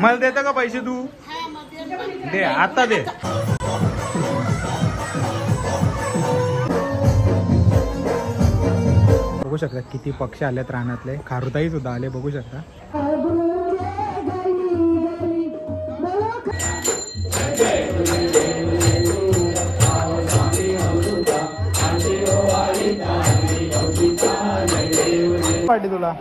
मला देतं का पैसे तू? दे आता दे. बघू शकता किती पक्षी आलेत रानातले. खारुताई सुद्धा आले बघू शकता. पाठी तुला.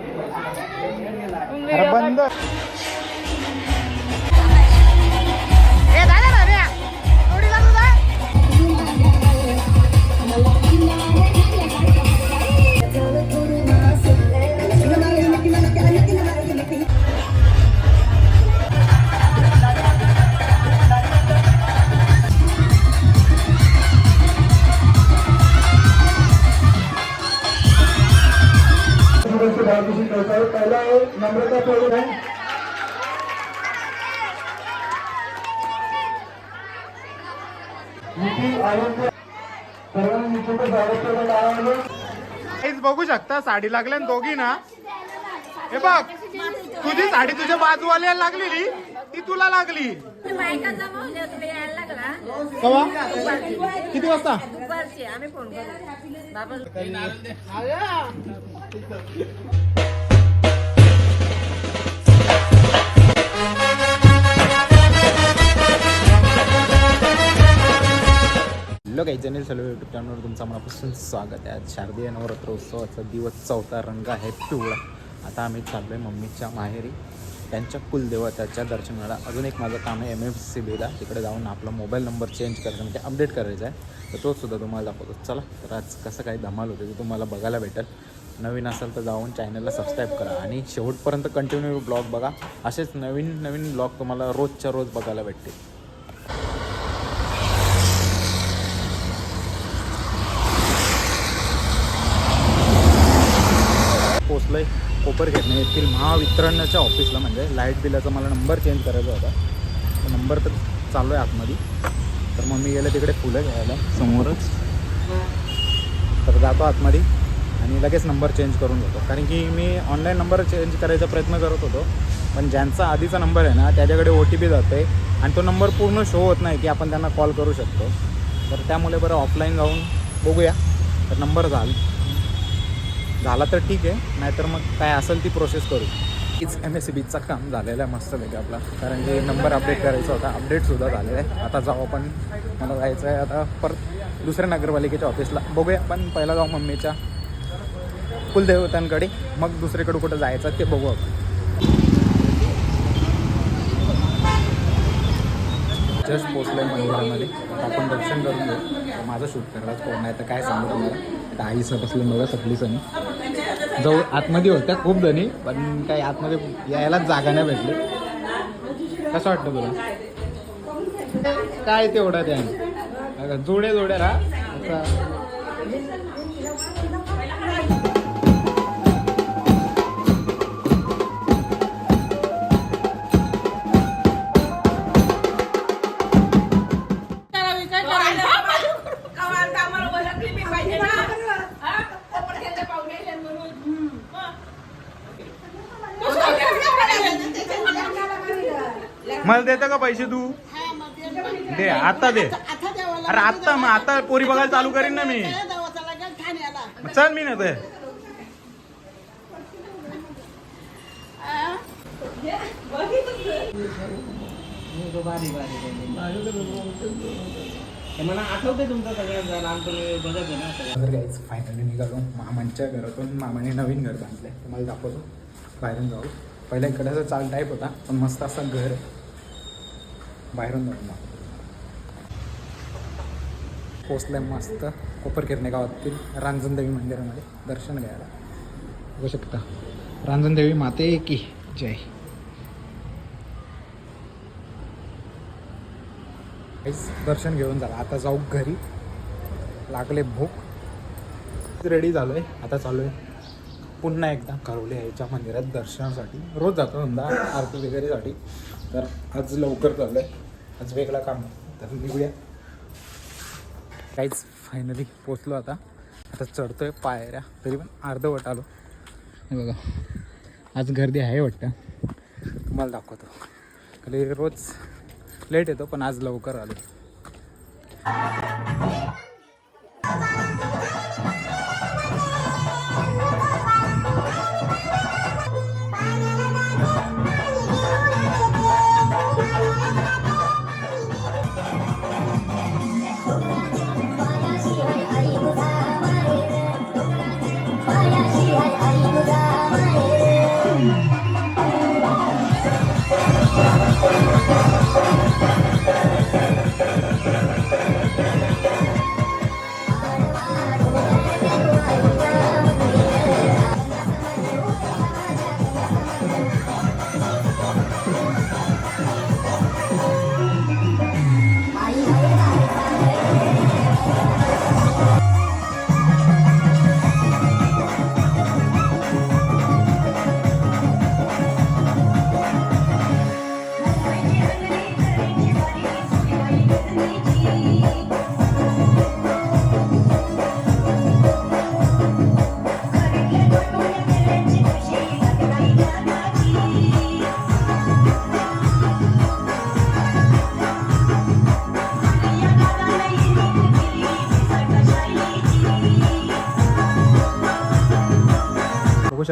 प्रभू आहे. नीती आयोग सर्वांनी पहला स्वागत आहे काहीच बघू शकता साडी लागल्या दोघी ना? हे बघ तुझी साडी तुझ्या बाजूवाल्याला लागलेली ती तुला लागली. कवा? किती वाजता? दुपारची आम्ही फोन करू. बाबा हॅलो काही युट्यूब चॅनलवर तुमचं मनापासून स्वागत आहे. आज शारदीय नवरात्र उत्सवाचा दिवस चौथा रंग आहे पिवळा. आता आम्ही चाललो आहे मम्मीच्या माहेरी. त्यांच्या कुलदेवताच्या दर्शनाला. अजून एक माझं काम आहे एम एफ सी बीला तिकडे जाऊन आपला मोबाईल नंबर चेंज करायचा म्हणजे अपडेट करायचा आहे. तर तोसुद्धा तुम्हाला दाखवतो. चला तर आज कसं काही धमाल होते ते तुम्हाला बघायला भेटेल. नवीन असेल तर जाऊन चॅनलला सबस्क्राईब करा. आणि शेवटपर्यंत कंटिन्यू ब्लॉग बघा. असेच नवीन नवीन ब्लॉग तुम्हाला रोजच्या रोज बघायला भेटतील. पोचलं आहे घेतणे येथील महावितरणाच्या ऑफिसला म्हणजे लाइट बिलाचा मला नंबर चेंज करायचा होता. तो नंबर तर चालू आहे आतमध्ये. तर मग मी गेलं तिकडे फुलं घ्यायला समोरच. तर जातो आतमध्ये आणि लगेच नंबर चेंज करून घेतो. कारण की मी ऑनलाईन नंबर चेंज करायचा प्रयत्न करत होतो. पण ज्यांचा आधीचा नंबर आहे ना त्याच्याकडे ओ टी पी जातो आहे आणि तो नंबर पूर्ण शो होत नाही की आपण त्यांना कॉल करू शकतो. तर त्यामुळे बरं ऑफलाईन जाऊन बघूया. तर नंबर झाला. झाला तर ठीक आहे नाहीतर मग काय असेल ती प्रोसेस करू. हीच एम एस सी बीचं काम झालेलं आहे मस्तपैकी आपला. कारण की नंबर अपडेट करायचा होता अपडेटसुद्धा झालेला आहे. आता जाऊ आपण मला जायचं आहे आता परत दुसऱ्या नगरपालिकेच्या ऑफिसला बघूया आपण पहिला जाऊ मम्मीच्या कुलदेवतांकडे मग दुसरीकडे कुठं जायचं ते बघू आपण. जस्ट पोचलं आहे मंदिरामध्ये आपण दर्शन करून घेऊ. माझं शूट करायला कोण नाही तर काय सांगू तुम्हाला. आता सपसलं बसलं बघा सगळी जणी जवळ आतमध्ये होत्या खूप जणी पण काही आतमध्ये यायलाच जागा नाही भेटली. कसं वाटतं तुला? काय तेवढा त्या जोड्या जोड्या राहा. पैसे तू? दे आता दे. अरे आता मग आता पोरी बघायला चालू करीन ना मी. चल मी ना ते. मला आठवते तुमचं सगळ्यांचा लहानपणी बघत ना सगळं तर फायनली निघालो. मामांच्या घरातून मामाने नवीन घर बांधलंय. मला दाखवतो. बाहेरून जाऊ. पहिल्या इकडे चाल टाईप होता पण मस्त असं घर बाहेरून जाऊन पोचलं आहे मस्त. कोपरकिरणे गावातील रांजणदेवी मंदिरामध्ये दर्शन घ्यायला. बघू शकता. रांजणदेवी माते की जय. दर्शन घेऊन झालं आता जाऊ घरी. लागले भूक. रेडी झालो आहे आता चालू आहे पुन्हा एकदा करवले याच्या मंदिरात दर्शनासाठी. रोज जातो समजा आरती वगैरेसाठी. तर आज लवकर चाललं आहे आज वेगळा काम तर निघूया. काहीच फायनली पोचलो आता. आता चढतोय पायऱ्या. तरी पण अर्धवट आलो. हे बघा. आज गर्दी आहे वाटतं. तुम्हाला दाखवतो. कधी रोज लेट येतो पण आज लवकर आलो.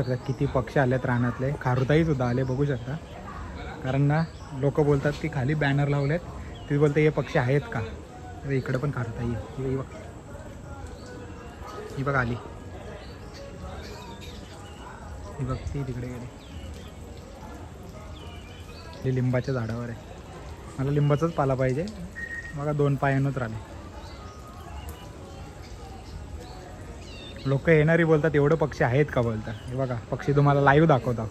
शकता. किती पक्षी आलेत रानातले. खारुताई सुद्धा आले बघू शकता. कारण ना लोक बोलतात की खाली बॅनर लावलेत. ते बोलते हे पक्षी आहेत का? अरे इकडं पण खारुताई आहे. ही बघ. ही बघ आली. ही बघ ती तिकडे गेली. लिंबाच्या झाडावर आहे. मला लिंबाचाच पाला पाहिजे. बघा दोन पायानंच राहिले. लोक येणारी बोलतात एवढं पक्षी आहेत का बोलतात? हे बघा पक्षी तुम्हाला लाईव्ह दाखवता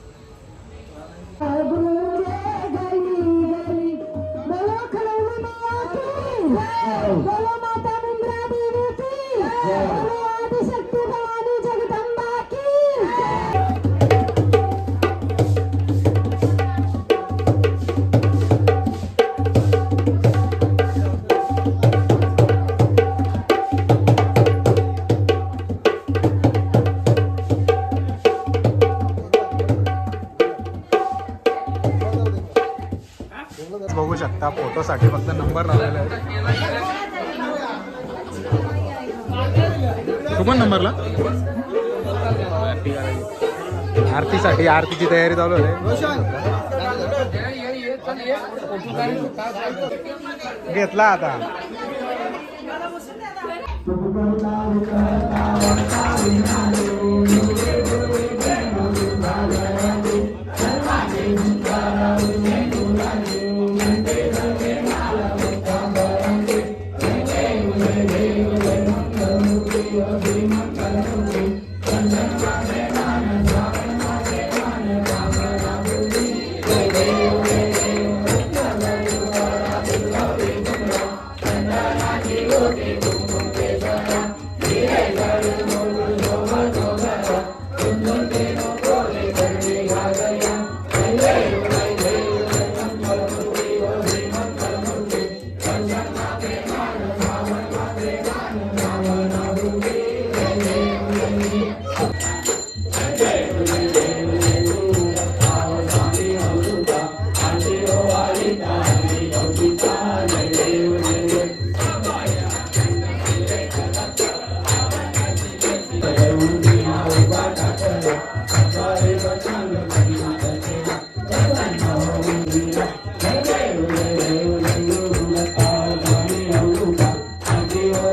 शकता फोटोसाठी फक्त नंबर लावलेला आहे. तू पण नंबरला? आरतीसाठी आरतीची तयारी चालू आहे. घेतला आता.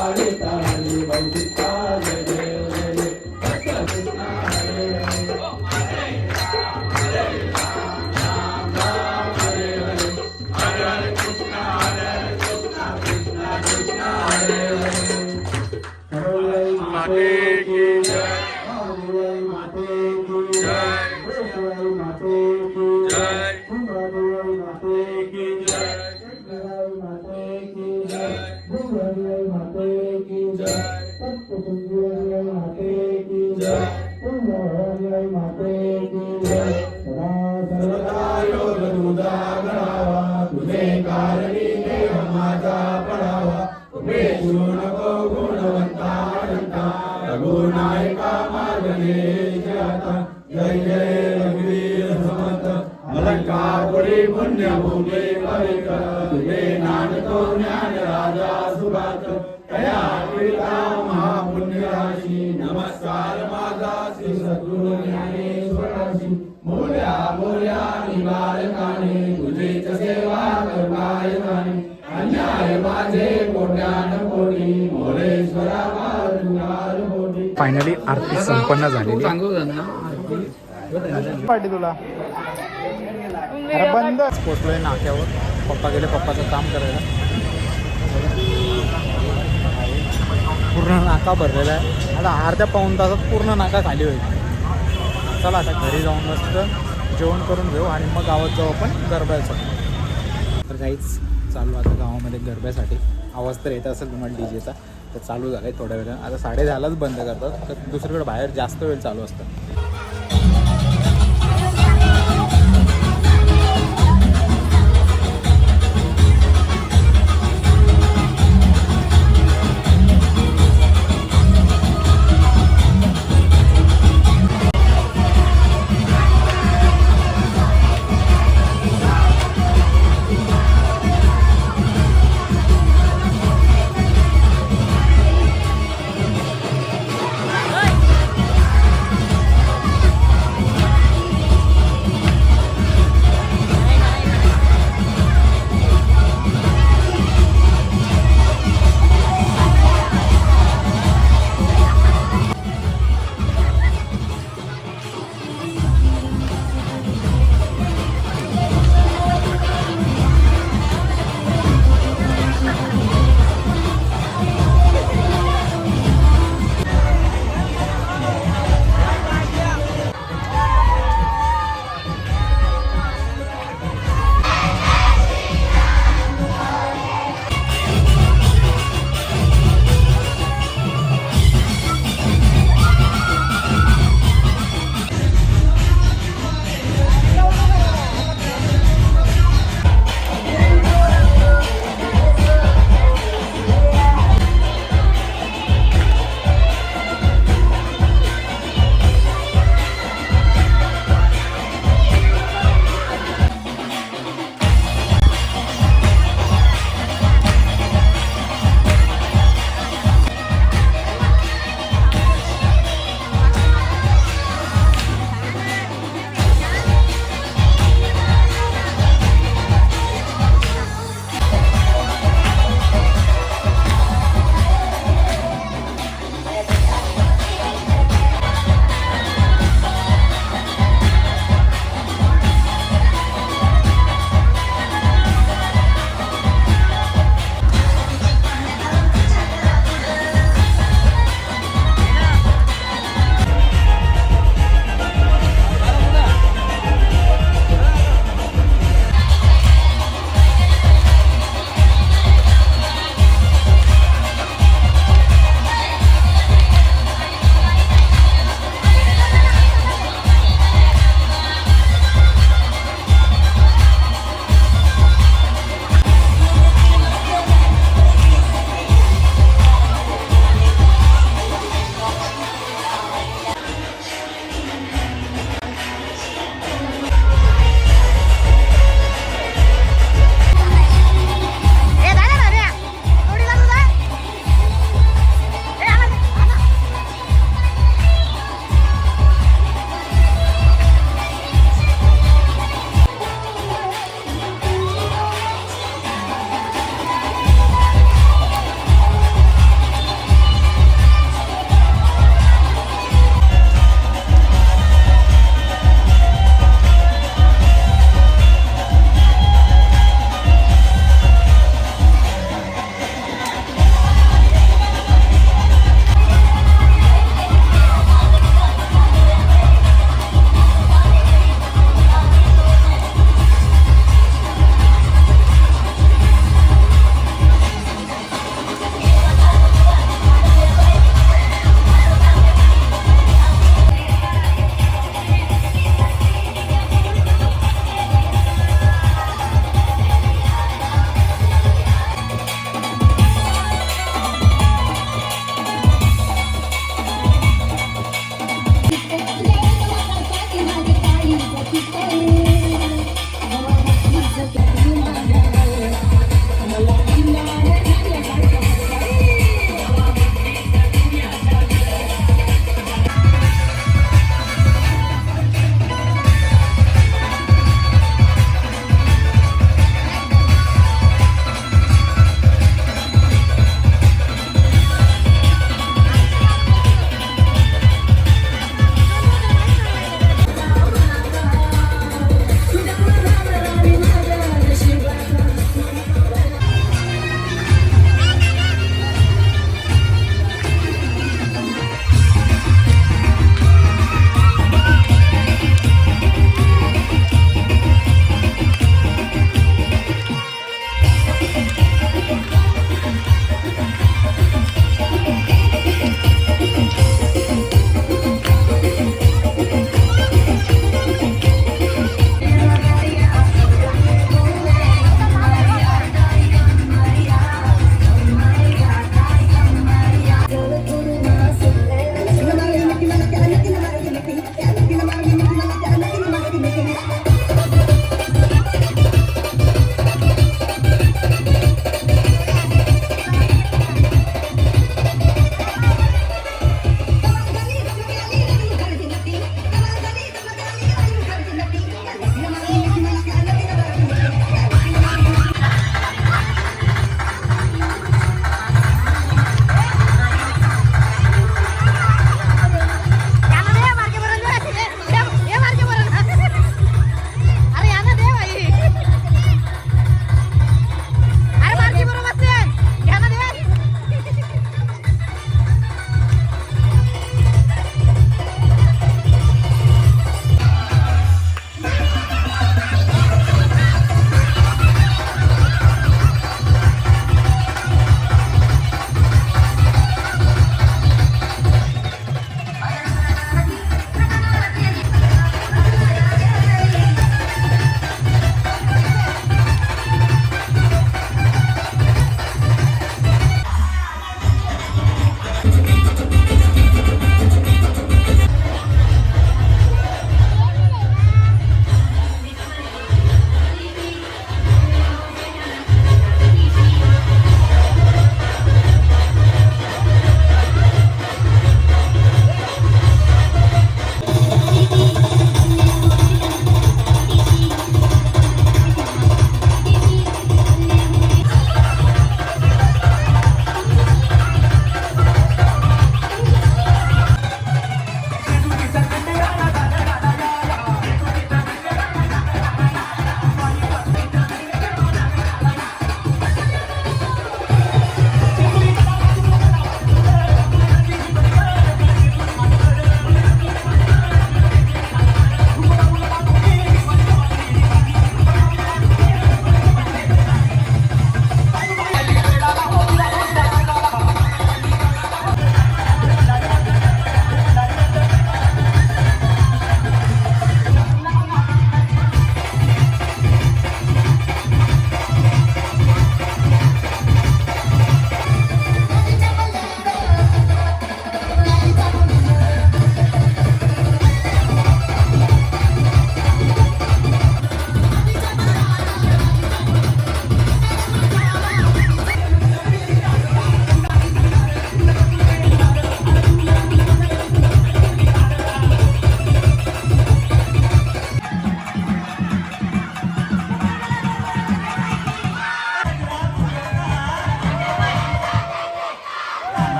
ఆడి తాళి వైద్య अलंकार पुरी पुण्यभूमी पवित्र तुझे नांदतो ज्ञान राजा सुभात फायनली आरती संपन्न झालेली पाठी तुला. बंद. पोचलोय नाक्यावर. पप्पा गेले पप्पाचं काम करायला. पूर्ण नाका भरलेला आहे. आता अर्ध्या पाऊन तासात पूर्ण नाका खाली होईल. चला आता घरी जाऊन मस्त जेवण करून घेऊ आणि मग गावात जाऊ आपण गरब्यासाठी. तर काहीच चालू आता गावामध्ये गरब्यासाठी. आवाज तर येत असेल तुम्हाला डी जेचा तर चालू झालं आहे थोड्या वेळानं. आता साडे दहालाच बंद करतात तर दुसरीकडे बाहेर जास्त वेळ चालू असतं.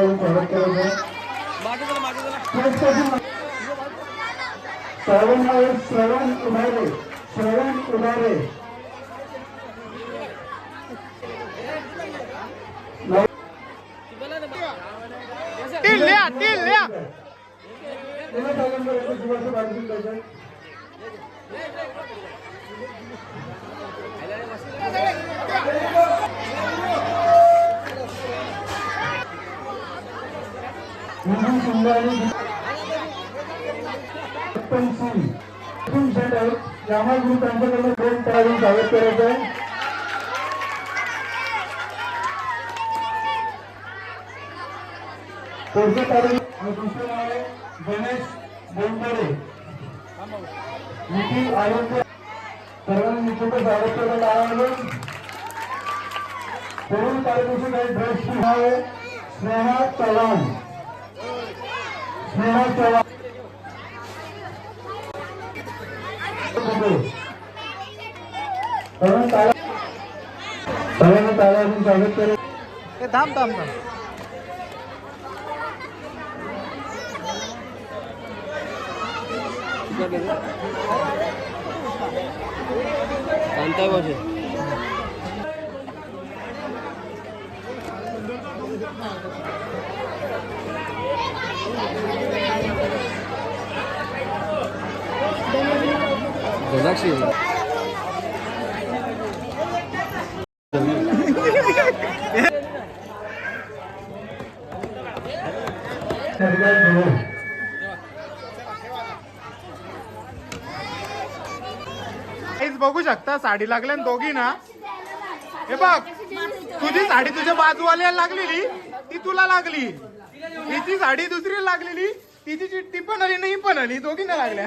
वो बहुत तेज है श्रवण और श्रवण उभारे श्रवण उभारे दिल लिया दिल लिया दिल लिया हिंदू सुंदरी सेट आहेत यामा ग्रुप यांच्याकडनं दोन स्वागत करायचं आहे. पुढचं तारीख? दुसरं नाव आहे गणेश बोंडरे. निखिल आरोग्य. सर्वांनी निखिलचं स्वागत करायला आवडलं पुढील कार्यक्रमाची काही ड्रेस नाव आहे. स्नेहा चव्हाण. स्नेहा चव्हाण सर्वांनी टाळ्या सर्वांनी काहीच बघू शकता साडी लागल्या दोघी ना. हे बघ तुझी साडी तुझ्या बाजूवाल्याला लागलेली ती तुला लागली. हिची साडी दुसरी लागलेली तिची चिठ्ठी पण आली नाही पण आली दोघींना लागल्या.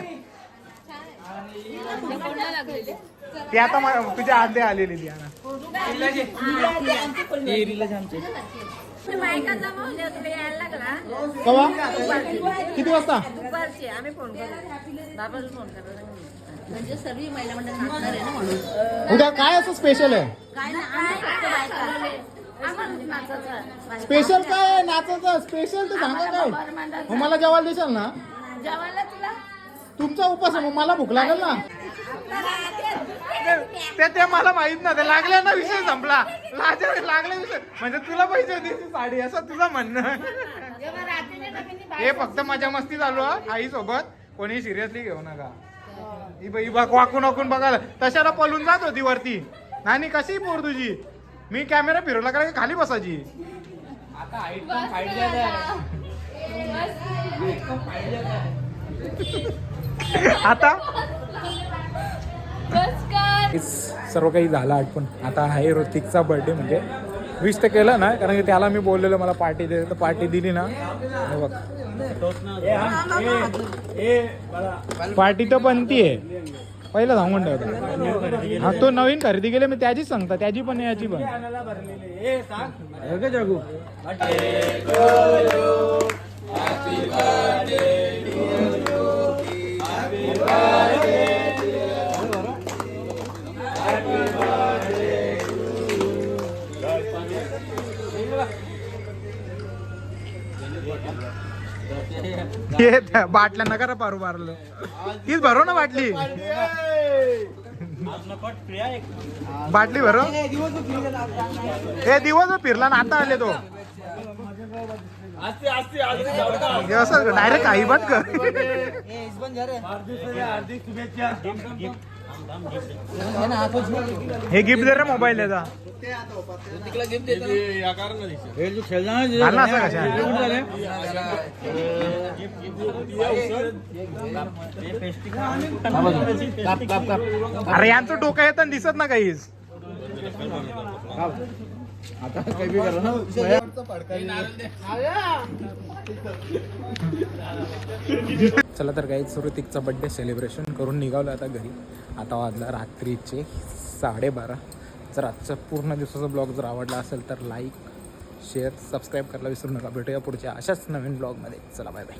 ती आता मा- तुझ्या आद्या आलेली ती तुम्ही यायला लागला कवा? किती वाजता? दुपारची. आम्ही फोन करू. बाबाला फोन करा म्हणजे सर्व महिला मंडळ नाचणार आहे ना म्हणून. उद्या काय असं स्पेशल आहे? काय ना काय फक्त बायका. आपण नाचायचं स्पेशल काय आहे? नाचायचं स्पेशल तर सांगा काय मग मला जेवायला देशाल ना? जेवायला तुला? तुमचा उपास आहे मग मला भूक लागेल ना. ते ते मला माहीत ना ते लागल्या ना विषय संपला. लाज- लागले विषय म्हणजे तुला पैसे होते ती साडी असं तुझं म्हणणं. हे फक्त मजा मस्ती चालू आई सोबत कोणी सिरियसली घेऊ नका. ही बाई बघ वाकून वाकून बघायला. तशाला पळून जात होती वरती. नाही कशी पोर तुझी? मी कॅमेरा फिरवला का खाली बसायची? आता सर्व काही झालं आठवण. आता आहे ऋतिकचा बर्थडे म्हणजे. विश तर केलं ना कारण की त्याला मी बोललेलं मला पार्टी दे तर पार्टी दिली ना. हे बघ. पार्टी तर बनती आहे. पहिलं सांगून ठेवतो हा तो नवीन खरेदी केली मी त्याचीच सांगता. त्याची पण याची पण. जागू. बाटल्या नका रे पारू मारलं तीच भरो ना बाटली. बाटली भरो. हे दिवस फिरला ना आता आले तो. असं डायरेक्ट काही बट कर. हे गिफ्ट दे रे मोबाईल याचा अरे यांचं डोकं येतं आणि दिसत ना काहीच. चला तर काही ऋतिकचा बड्डे सेलिब्रेशन करून निघालो आता घरी. आता वाजला रात्रीचे साडेबारा. जर आजचा पूर्ण दिवसाचा ब्लॉग जर आवडला असेल तर लाईक शेअर सबस्क्राईब करायला विसरू नका. भेटूया पुढच्या अशाच नवीन ब्लॉगमध्ये चला बाय बाय